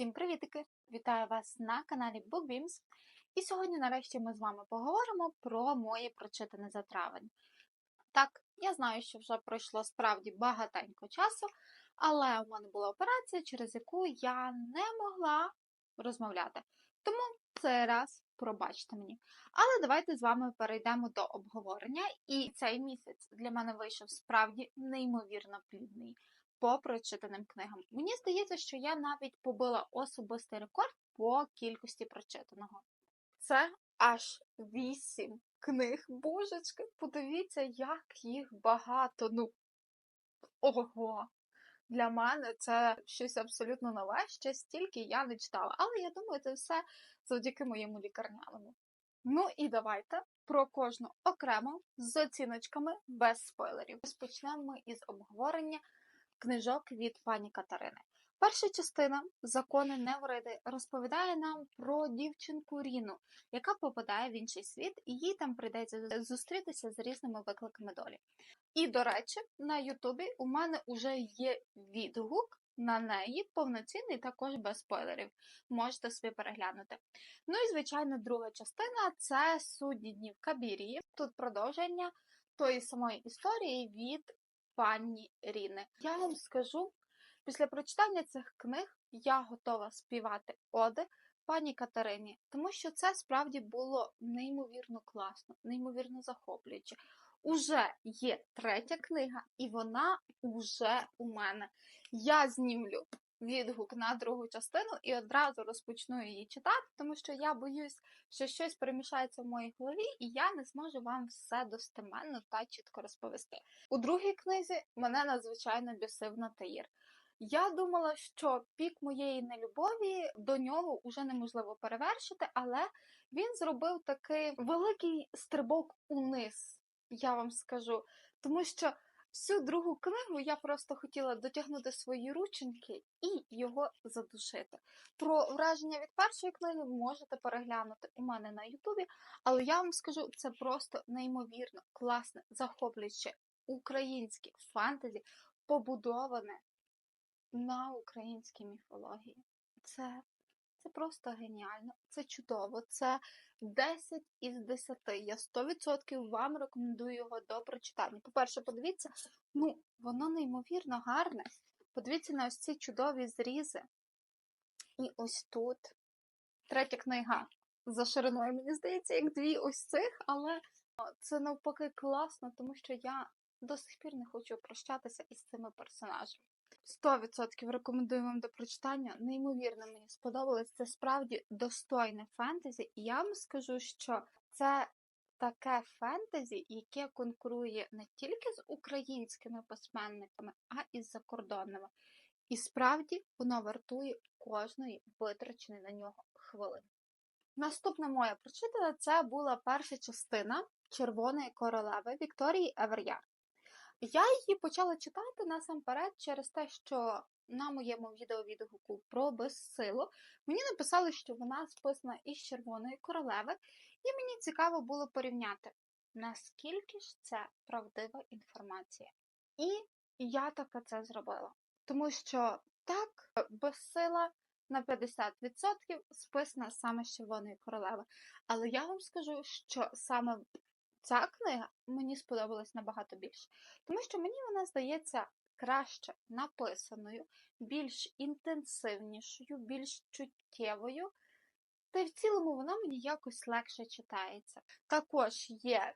Всім привітики! Вітаю вас на каналі BookBeams. І сьогодні, нарешті, ми з вами поговоримо про моє прочитане за травень. Так, я знаю, що вже пройшло справді багатенько часу, але у мене була операція, через яку я не могла розмовляти. Тому цей раз пробачте мені. Але давайте з вами перейдемо до обговорення. І цей місяць для мене вийшов справді неймовірно плідний по прочитаним книгам. Мені здається, що я навіть побила особистий рекорд по кількості прочитаного. Це аж вісім книг. Божечки, подивіться, як їх багато. Ну ого! Для мене це щось абсолютно нове, ще стільки я не читала. Але я думаю, це все завдяки моєму лікарняному. Ну і давайте про кожну окремо з оціночками без спойлерів. Розпочнемо із обговорення книжок від пані Катерини. Перша частина Закони Невриди розповідає нам про дівчинку Ріну, яка попадає в інший світ, і їй там прийдеться зустрітися з різними викликами долі. І, до речі, на Ютубі у мене вже є відгук на неї, повноцінний, також без спойлерів. Можете собі переглянути. Ну і, звичайно, друга частина це судді днів Кабірії. Тут продовження тої самої історії від пані Ріни. Я вам скажу, після прочитання цих книг я готова співати оди пані Катерині, тому що це справді було неймовірно класно, неймовірно захоплююче. Уже є третя книга, і вона уже у мене. Я знімлю відгук на другу частину і одразу розпочну її читати, тому що я боюсь, що щось перемішається в моїй голові, і я не зможу вам все достеменно та чітко розповісти. У другій книзі мене надзвичайно бісив Натаїр. Я думала, що пік моєї нелюбові до нього вже неможливо перевершити, але він зробив такий великий стрибок униз, я вам скажу. Тому що всю другу книгу я просто хотіла дотягнути свої рученьки і його задушити. Про враження від першої книги можете переглянути у мене на Ютубі, але я вам скажу, це просто неймовірно класне, захоплююче українське фентезі, побудоване на українській міфології. Це, це просто геніально, це чудово, це 10 із 10. Я 100% вам рекомендую його до прочитання. По-перше, подивіться, ну, воно неймовірно гарне. Подивіться на ось ці чудові зрізи. І ось тут. Третя книга за шириною, мені здається, як дві ось цих, але це навпаки класно, тому що я до сих пір не хочу прощатися із цими персонажами. 100% рекомендую вам до прочитання. Неймовірно, мені сподобалось. Це справді достойне фентезі, і я вам скажу, що це таке фентезі, яке конкурує не тільки з українськими письменниками, а і з закордонними. І справді воно вартує кожної витраченої на нього хвилини. Наступне моє прочитане це була перша частина Червоної королеви Вікторії Еверяр. Я її почала читати насамперед через те, що на моєму відеовідгуку про безсилу мені написали, що вона списана із Червоної королеви, і мені цікаво було порівняти, наскільки ж це правдива інформація. І я таке це зробила. Тому що так, безсила на 50% списана саме з Червоної королеви. Але я вам скажу, що саме ця книга мені сподобалась набагато більше, тому що мені вона здається краще написаною, більш інтенсивнішою, більш чуттєвою, та й в цілому вона мені якось легше читається. Також є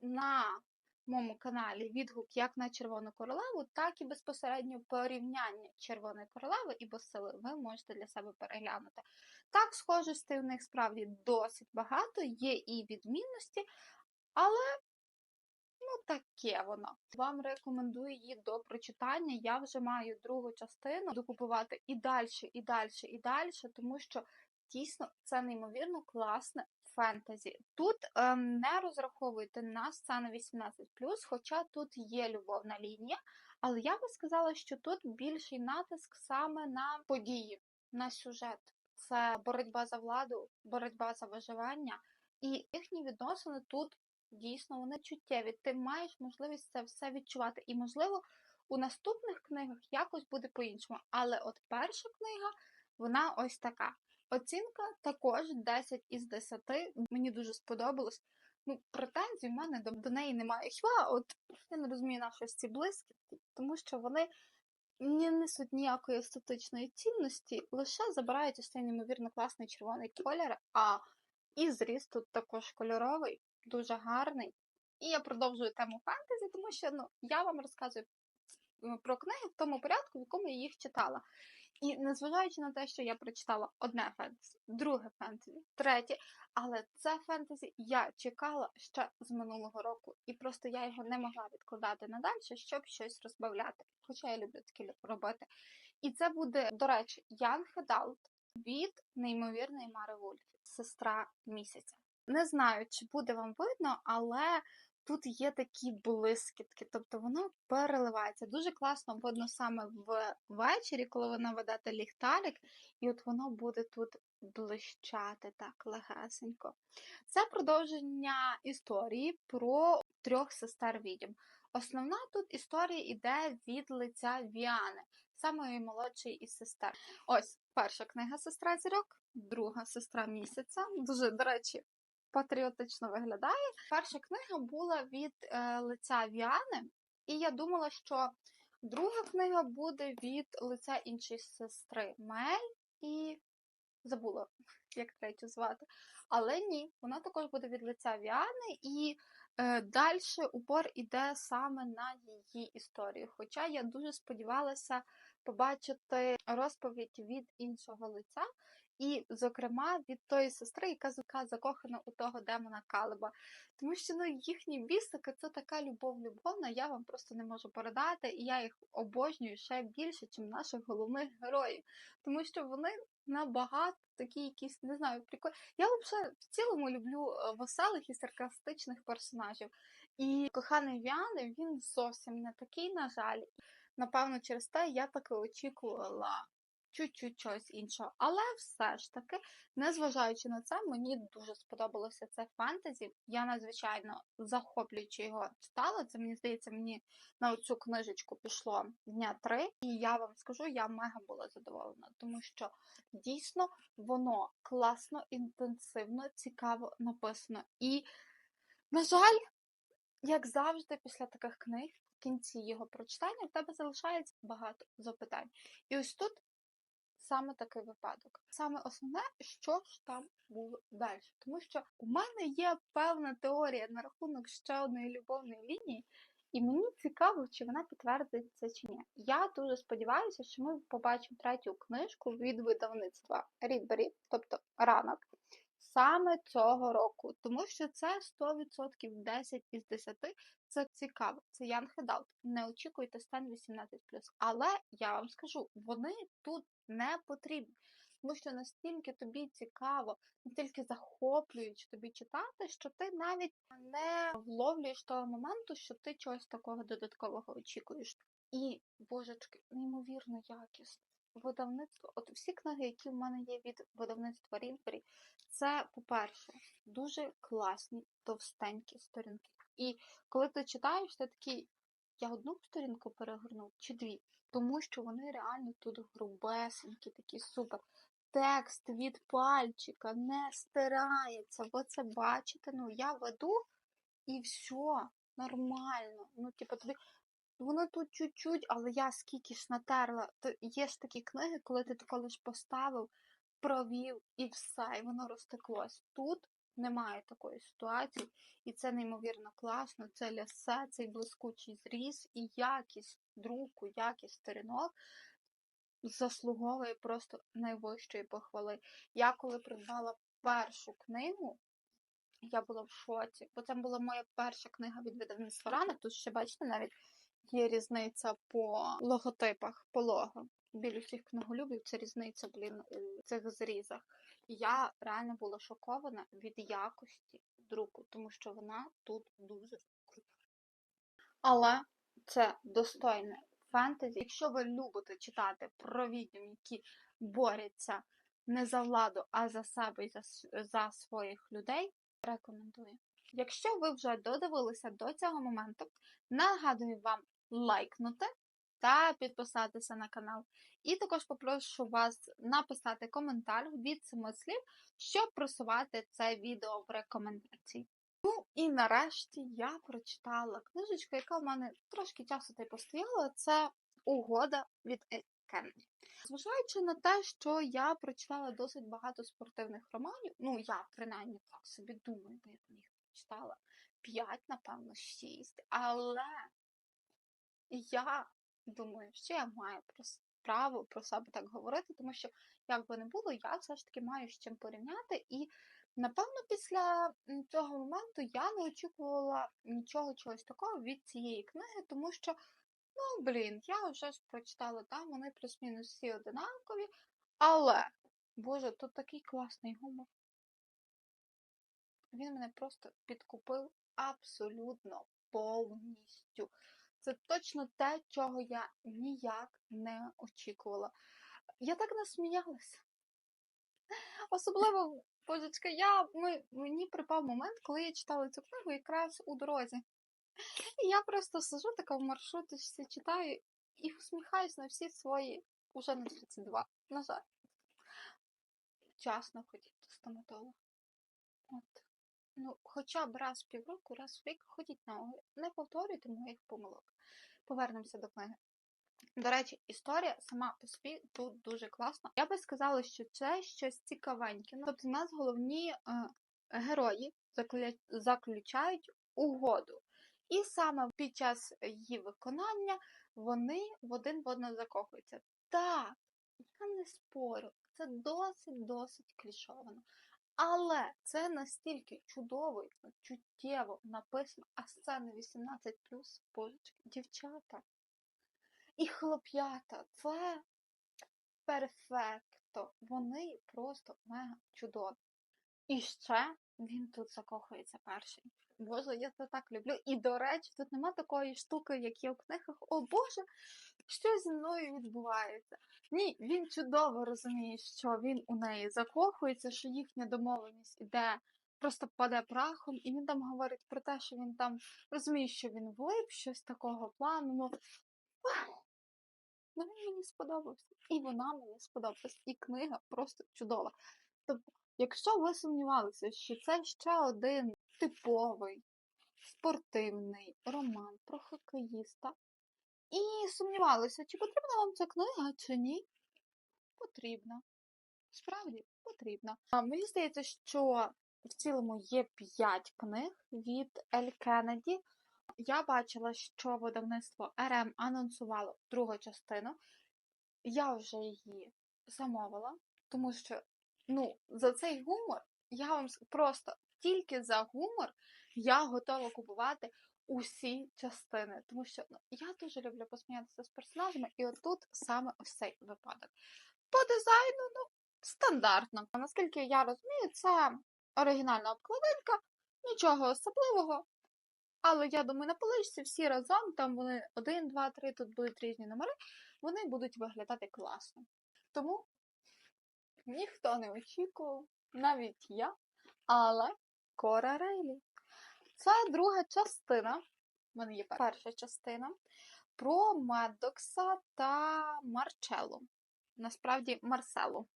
на моєму каналі відгук як на Червону королеву, так і безпосередньо порівняння Червоної королеви і Басили ви можете для себе переглянути. Так, схожостей у них справді досить багато, є і відмінності, але, ну, таке воно. Вам рекомендую її до прочитання. Я вже маю другу частину докупувати і далі, і далі, і далі, тому що дійсно це неймовірно класне фентезі. Тут ем, не розраховуйте на сцену 18, хоча тут є любовна лінія, але я би сказала, що тут більший натиск саме на події, на сюжет. Це боротьба за владу, боротьба за виживання, і їхні відносини тут дійсно вони чуттєві. Ти маєш можливість це все відчувати. І, можливо, у наступних книгах якось буде по-іншому. Але от перша книга Вона ось така. Оцінка також 10 із 10. Мені дуже сподобалось. Ну, претензій в мене до, до неї немає. Хіба от я не розумію на щось ці блискітки, тому що вони не несуть ніякої естетичної цінності, лише забирають ось цей неймовірно класний червоний колір, а і зріст тут також кольоровий, дуже гарний. І я продовжую тему фентезі, тому що ну, я вам розказую про книги в тому порядку, в якому я їх читала. І незважаючи на те, що я прочитала одне фентезі, друге фентезі, третє, але це фентезі я чекала ще з минулого року, і просто я його не могла відкладати надалі, щоб щось розбавляти. Хоча я люблю таке лю- робити. І це буде, до речі, Ян Хедаут від неймовірної Мари Вульф, сестра місяця. Не знаю, чи буде вам видно, але тут є такі блискітки, тобто воно переливається. Дуже класно видно саме ввечері, коли ви наведете ліхтарик, і от воно буде тут блищати так легесенько. Це продовження історії про трьох сестер відьм. Основна тут історія йде від лиця Віани, самої молодшої із сестер. Ось перша книга Сестра зірок, друга сестра місяця. Дуже, до речі, патріотично виглядає. Перша книга була від е, лиця Віани, і я думала, що друга книга буде від лиця іншої сестри Мель і забула, як третю звати. Але ні, вона також буде від лиця Віани, і е, далі упор іде саме на її історію. Хоча я дуже сподівалася побачити розповідь від іншого лиця, і, зокрема, від тої сестри, яка яка закохана у того демона Калеба. Тому що ну, їхні бісики це така любов-любовна, я вам просто не можу передати, і я їх обожнюю ще більше, ніж наших головних героїв. Тому що вони набагато такі якісь, не знаю, прикольні. Я взагалі в цілому люблю е, веселих і саркастичних персонажів. І коханий Віани він зовсім не такий, на жаль. Напевно, через те я таки очікувала чуть-чуть чогось іншого. Але все ж таки, незважаючи на це, мені дуже сподобалося це фентезі. Я надзвичайно захоплюючи його читала. Це мені здається, мені на цю книжечку пішло дня три. І я вам скажу, я мега була задоволена, тому що дійсно воно класно, інтенсивно, цікаво написано. І, на жаль, як завжди, після таких книг, в кінці його прочитання, в тебе залишається багато запитань. І ось тут саме такий випадок. Саме основне, що ж там було далі. Тому що у мене є певна теорія на рахунок ще одної любовної лінії, і мені цікаво, чи вона підтвердиться чи ні. Я дуже сподіваюся, що ми побачимо третю книжку від видавництва Рідбері, тобто ранок. Саме цього року, тому що це 100% 10 із 10. Це цікаво. Це Ян Хедаут. Не очікуйте стан 18+. Але я вам скажу, вони тут не потрібні. Тому що настільки тобі цікаво, настільки захоплююче тобі читати, що ти навіть не вловлюєш того моменту, що ти чогось такого додаткового очікуєш. І, божечки, неймовірно якісно. Видавництво, от всі книги, які в мене є від видавництва Рідбері, це, по-перше, дуже класні, товстенькі сторінки. І коли ти читаєш, ти такий, я одну сторінку перегорнув чи дві, тому що вони реально тут грубесенькі, такі супер. Текст від пальчика не стирається. Ви це бачите? Ну, я веду і все, нормально. Ну, типу, тобі. Воно тут чуть-чуть, але я скільки ж натерла. То є ж такі книги, коли ти тако лиш поставив, провів і все, і воно розтеклось. Тут немає такої ситуації, і це неймовірно класно. Це лясе, цей блискучий зріз, і якість друку, якість сторінок заслуговує просто найвищої похвали. Я коли придбала першу книгу, я була в шоці, бо це була моя перша книга від видавництва ранок. Тут ще бачите, навіть є різниця по логотипах, по лого. Біля всіх книголюбів це різниця, блін, у цих зрізах. Я реально була шокована від якості друку, тому що вона тут дуже крута. Але це достойне фентезі. Якщо ви любите читати про відьм, які борються не за владу, а за себе і за, за своїх людей, рекомендую. Якщо ви вже додивилися до цього моменту, нагадую вам лайкнути, та підписатися на канал. І також попрошу вас написати коментар від семи слів, щоб просувати це відео в рекомендації. Ну і нарешті я прочитала книжечку, яка в мене трошки часу та й постояла. Це угода від Ель Кеннеді. Зважаючи на те, що я прочитала досить багато спортивних романів, ну я принаймні так собі думаю, бо я їх прочитала 5, напевно, 6, але я думаю, що я маю право про себе так говорити, тому що, як би не було, я все ж таки маю з чим порівняти. І, напевно, після цього моменту я не очікувала нічого чогось такого від цієї книги, тому що, ну, блін, я вже ж прочитала там, вони плюс-мінус всі одинакові, але, боже, тут такий класний гумор. Він мене просто підкупив абсолютно повністю. Це точно те, чого я ніяк не очікувала. Я так насміялася. Особливо, божечка, я, ми, мені припав момент, коли я читала цю книгу якраз у дорозі. І я просто сижу така в маршруточці, читаю і усміхаюсь на всі свої, уже на 32, на жаль. Вчасно ходіть до стоматолога. От. Ну, хоча б раз в півроку, раз в рік ходіть на огляд. Не повторюйте моїх помилок. Повернемося до книги. До речі, історія сама по собі тут дуже класна. Я би сказала, що це щось цікавеньке. Тобто, у нас головні е, герої закля- заключають угоду. І саме під час її виконання вони в один в одного закохуються. Так, я не спорю, це досить-досить клішовано. Але це настільки чудово, чуттєво написано, а сцени 18 божечки, дівчата. І хлоп'ята, це перфекто. Вони просто мега чудові. І ще він тут закохується перший. Боже, я це так люблю. І, до речі, тут нема такої штуки, як є в книгах. О Боже, що зі мною відбувається? Ні, він чудово розуміє, що він у неї закохується, що їхня домовленість іде, просто паде прахом, і він там говорить про те, що він там розуміє, що він влип, щось такого плану. Ну, ну він мені сподобався. І вона мені сподобалась. І книга просто чудова. Тобто, якщо ви сумнівалися, що це ще один типовий спортивний роман про хокеїста, і сумнівалися, чи потрібна вам ця книга, чи ні, потрібна. Справді потрібна. А мені здається, що в цілому є 5 книг від Ель Кеннеді. Я бачила, що видавництво РМ анонсувало другу частину. Я вже її замовила, тому що ну, за цей гумор я вам просто тільки за гумор я готова купувати усі частини. Тому що ну, я дуже люблю посміятися з персонажами, і отут саме цей випадок. По дизайну, ну, стандартно. Наскільки я розумію, це оригінальна обкладинка, нічого особливого. Але я думаю, на поличці всі разом, там вони 1, 2, 3, тут будуть різні номери, вони будуть виглядати класно. Тому ніхто не очікував, навіть я, але Кора Рейлі. Це друга частина, в мене є перша частина, про Медокса та Марчелло. Насправді Марсело.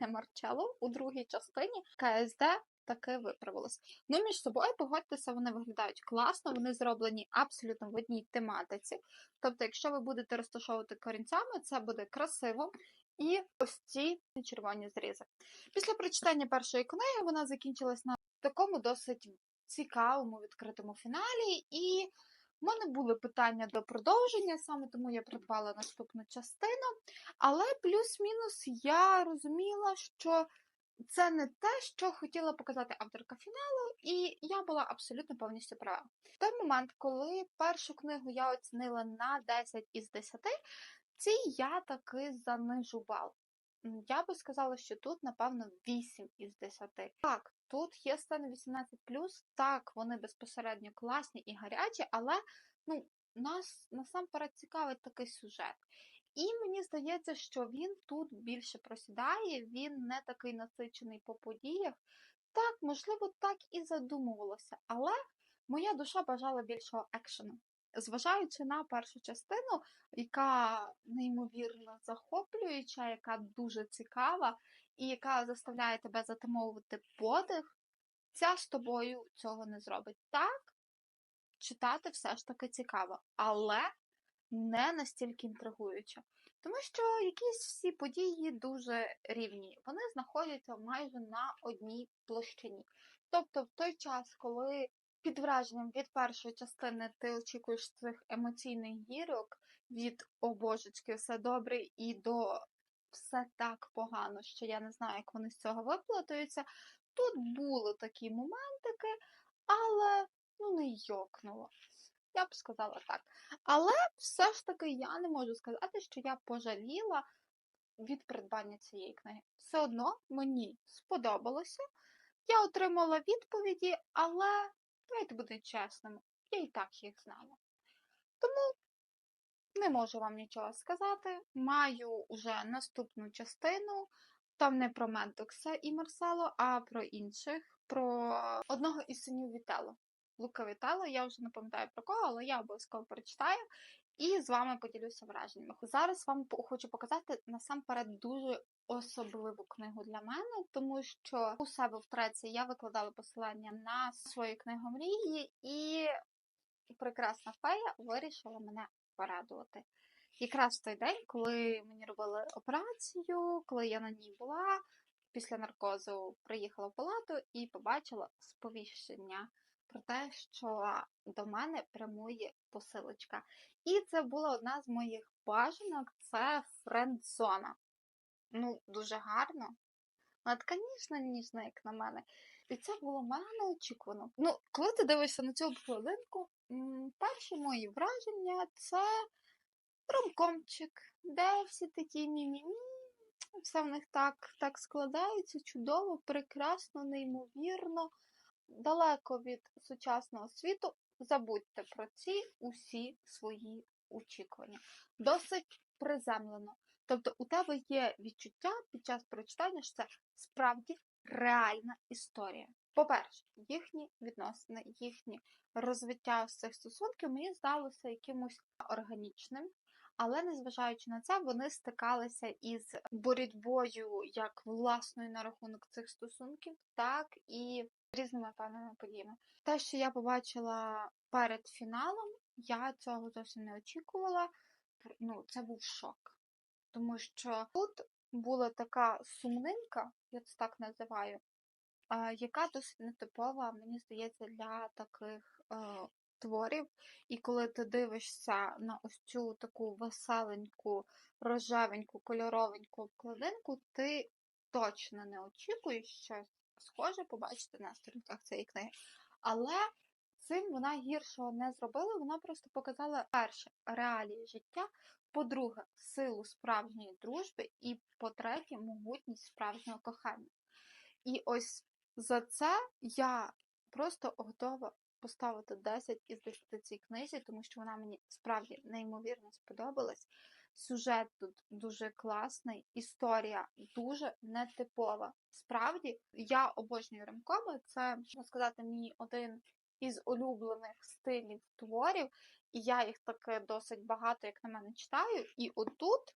Не Марчелло у другій частині КСД таки виправилось. Ну, між собою, погодьтеся, вони виглядають класно, вони зроблені абсолютно в одній тематиці. Тобто, якщо ви будете розташовувати корінцями, це буде красиво. І ось ці червоні зрізи. Після прочитання першої книги вона закінчилась на такому досить цікавому відкритому фіналі. І в мене були питання до продовження, саме тому я придбала наступну частину. Але плюс-мінус я розуміла, що це не те, що хотіла показати авторка фіналу, і я була абсолютно повністю права. В той момент, коли першу книгу я оцінила на 10 із 10, цій я таки занижу бал. Я би сказала, що тут, напевно, 8 із 10. Так, тут є сцени 18+, так, вони безпосередньо класні і гарячі, але ну, нас насамперед цікавить такий сюжет. І мені здається, що він тут більше просідає, він не такий насичений по подіях. Так, можливо, так і задумувалося, але моя душа бажала більшого екшену. зважаючи на першу частину, яка неймовірно захоплююча, яка дуже цікава і яка заставляє тебе затамовувати подих, ця з тобою цього не зробить. Так, читати все ж таки цікаво, але не настільки інтригуюче. Тому що якісь всі події дуже рівні, вони знаходяться майже на одній площині. Тобто, в той час, коли під враженням від першої частини ти очікуєш цих емоційних гірок від о божечки, все добре і до все так погано, що я не знаю, як вони з цього виплатуються. Тут були такі моментики, але ну не йокнуло. Я б сказала так. Але все ж таки я не можу сказати, що я пожаліла від придбання цієї книги. Все одно мені сподобалося. Я отримала відповіді, але давайте бути чесними, я і так їх знала. Тому не можу вам нічого сказати. Маю вже наступну частину. Там не про Мендокса і Марсело, а про інших, про одного із синів Вітело. Лука Вітело, я вже не пам'ятаю про кого, але я обов'язково прочитаю і з вами поділюся враженнями. Зараз вам хочу показати насамперед дуже особливу книгу для мене, тому що у себе в треці я викладала посилання на свою книгу мрії, і прекрасна фея вирішила мене порадувати. Якраз в той день, коли мені робили операцію, коли я на ній була, після наркозу приїхала в палату і побачила сповіщення про те, що до мене прямує посилочка. І це була одна з моїх бажанок це френдзона. Ну, дуже гарно. Вона така ніжна, ніжна, як на мене. І це було мене неочікувано. Ну, коли ти дивишся на цю обкладинку, перші мої враження це ромкомчик, де всі такі мі-мі-мі, все в них так, так складається, чудово, прекрасно, неймовірно, далеко від сучасного світу. Забудьте про ці усі свої очікування. Досить приземлено. Тобто у тебе є відчуття під час прочитання, що це справді реальна історія. По-перше, їхні відносини, їхні розвиття цих стосунків мені здалося якимось органічним, але незважаючи на це, вони стикалися із боротьбою як власною на рахунок цих стосунків, так і різними певними подіями. Те, що я побачила перед фіналом, я цього зовсім не очікувала. Ну, це був шок. Тому що тут була така сумнинка, я це так називаю, яка досить нетипова, мені здається, для таких е, творів. І коли ти дивишся на ось цю таку веселеньку, рожевеньку, кольоровеньку обкладинку, ти точно не очікуєш щось схоже побачити на сторінках цієї книги. Але цим вона гіршого не зробила, вона просто показала перше реалії життя, по-друге, силу справжньої дружби, і по-третє, могутність справжнього кохання. І ось за це я просто готова поставити 10 із 10 цій книзі, тому що вона мені справді неймовірно сподобалась. Сюжет тут дуже класний, історія дуже нетипова. Справді, я обожнюю ремкоми. Це можна сказати, мій один із улюблених стилів творів, і я їх таки досить багато, як на мене, читаю. І отут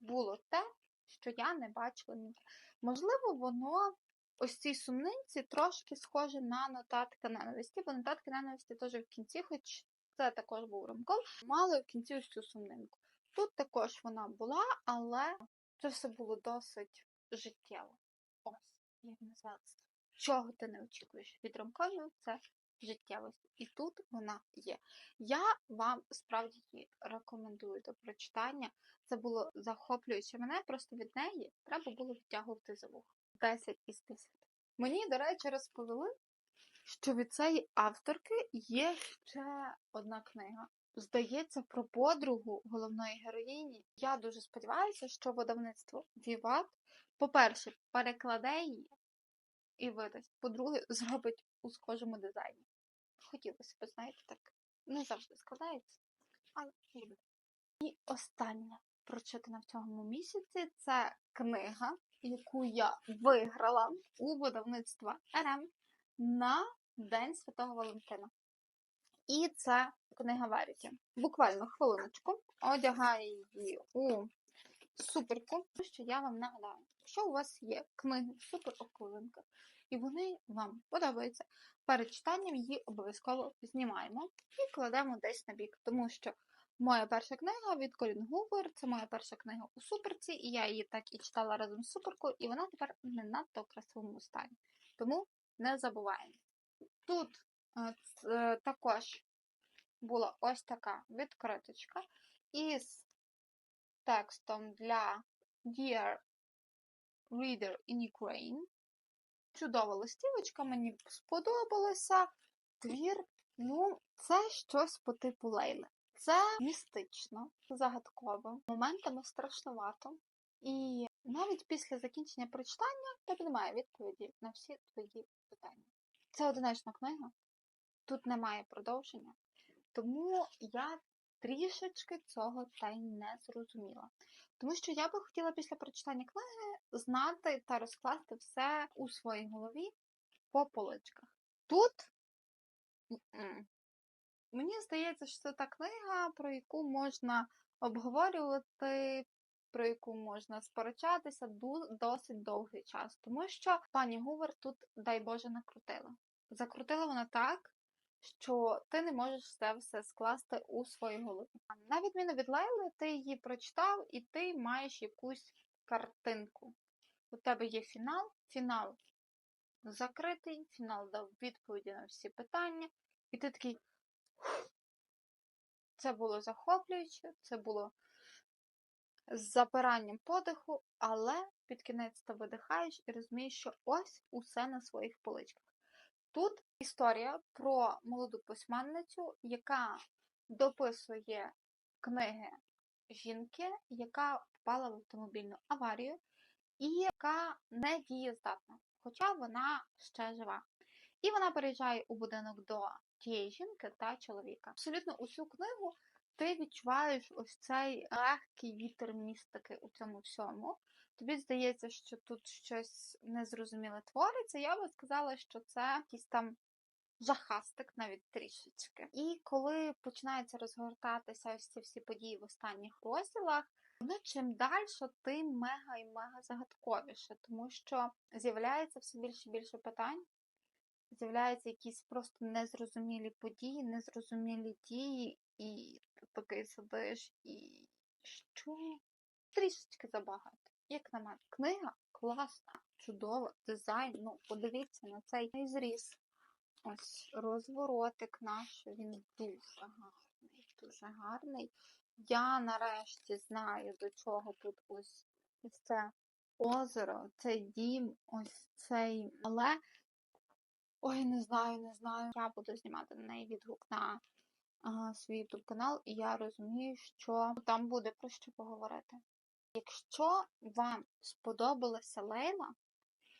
було те, що я не бачила ніде. Можливо, воно ось цій сумнинці трошки схоже на нотатки ненависті, бо нотатки ненависті теж в кінці, хоч це також був ромком, мали в кінці ось цю сумнинку. Тут також вона була, але це все було досить життєво. Ось, як називалося. Чого ти не очікуєш від ромкомів, це життєвість. І тут вона є. Я вам справді її рекомендую до прочитання. Це було захоплююче мене, просто від неї треба було відтягувати за вухо. 10 із 10. Мені, до речі, розповіли, що від цієї авторки є ще одна книга. Здається, про подругу головної героїні. Я дуже сподіваюся, що видавництво Віват, по-перше, перекладе її і видасть. По-друге, зробить у схожому дизайні. Хотілося б, знаєте, так не завжди складається, але буде. І остання прочитана в цьому місяці це книга, яку я виграла у видавництва РМ на День Святого Валентина. І це книга Веріті. Буквально хвилиночку. Одягаю її у суперку, що я вам нагадаю. Якщо у вас є книги в супер обкладинках, і вони вам подобаються, перед читанням її обов'язково знімаємо і кладемо десь на бік, тому що моя перша книга від Колін Гувер, це моя перша книга у суперці, і я її так і читала разом з суперкою, і вона тепер не надто в красивому стані. Тому не забуваємо. Тут е, е, також була ось така відкриточка із текстом для Dear Reader in Ukraine. Чудова листівочка, мені сподобалося. Твір, ну, це щось по типу Лейли. Це містично, загадково, моментами страшнувато. І навіть після закінчення прочитання тебе немає відповіді на всі твої питання. Це одиночна книга, тут немає продовження, тому я трішечки цього та й не зрозуміла. Тому що я би хотіла після прочитання книги знати та розкласти все у своїй голові по поличках. Тут мені здається, що це та книга, про яку можна обговорювати, про яку можна сперечатися досить довгий час. Тому що пані Гувер тут, дай Боже, накрутила. Закрутила вона так, що ти не можеш це все скласти у своїй голові. На відміну від Лейли, ти її прочитав і ти маєш якусь картинку. У тебе є фінал, фінал закритий, фінал дав відповіді на всі питання, і ти такий. Це було захоплююче, це було з запиранням подиху, але під кінець ти видихаєш і розумієш, що ось усе на своїх поличках. Тут історія про молоду письменницю, яка дописує книги жінки, яка впала в автомобільну аварію і яка не дієздатна, хоча вона ще жива. І вона переїжджає у будинок до тієї жінки та чоловіка. Абсолютно усю книгу ти відчуваєш ось цей легкий вітер містики у цьому всьому. Тобі здається, що тут щось незрозуміле твориться. Я би сказала, що це якийсь там жахастик навіть трішечки. І коли починаються розгортатися ось ці всі події в останніх розділах, вони чим далі, тим мега і мега загадковіше, тому що з'являється все більше і більше питань, з'являються якісь просто незрозумілі події, незрозумілі дії, і ти такий сидиш і що? Трішечки забагато. Як на мене, книга класна, чудова, дизайн. Ну, подивіться на цей зріз. Ось розворотик наш, він дуже гарний, дуже гарний. Я нарешті знаю, до чого тут ось, це озеро, цей дім, ось цей. Але ой, не знаю, не знаю. Я буду знімати на неї відгук на а, свій YouTube канал, і я розумію, що там буде про що поговорити. Якщо вам сподобалася Лейла,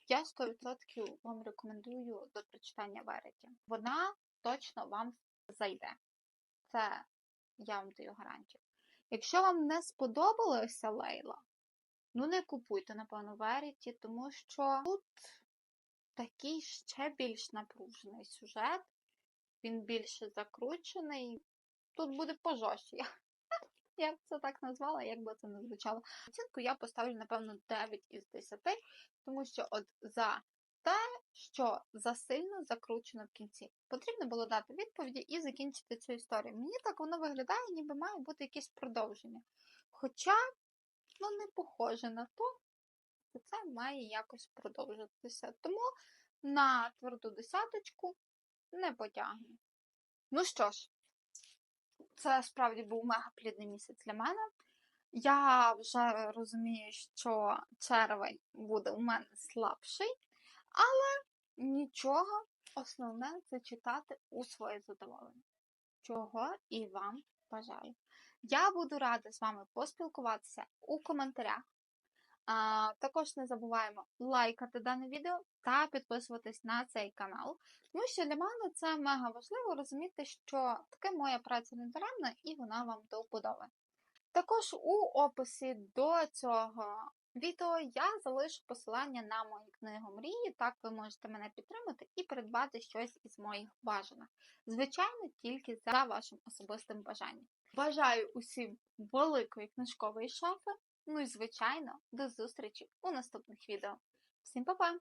я 100% вам рекомендую до прочитання Вереті. Вона точно вам зайде. Це я вам даю гарантію. Якщо вам не сподобалася Лейла, ну не купуйте, напевно, Вереті, тому що тут такий ще більш напружений сюжет, він більше закручений. Тут буде пожорстче. Я б це так назвала, як би це не звучало. Оцінку я поставлю, напевно, 9 із 10, тому що от за те, що засильно закручено в кінці. Потрібно було дати відповіді і закінчити цю історію. Мені так воно виглядає, ніби має бути якесь продовження. Хоча, ну, не похоже на то, що це має якось продовжитися. Тому на тверду десяточку не потягну. Ну що ж, це справді був мега плідний місяць для мене. Я вже розумію, що червень буде у мене слабший, але нічого, основне це читати у своє задоволення. Чого і вам бажаю. Я буду рада з вами поспілкуватися у коментарях. А, Також не забуваємо лайкати дане відео та підписуватись на цей канал. Тому що для мене це мега важливо розуміти, що таке моя праця не даремна і вона вам до вподоби. Також у описі до цього відео я залишу посилання на мою книгу мрії, так ви можете мене підтримати і придбати щось із моїх бажаних. Звичайно, тільки за вашим особистим бажанням. Бажаю усім великої книжкової шафи. Ну і звичайно, до зустрічі у наступних відео. Всім па-па!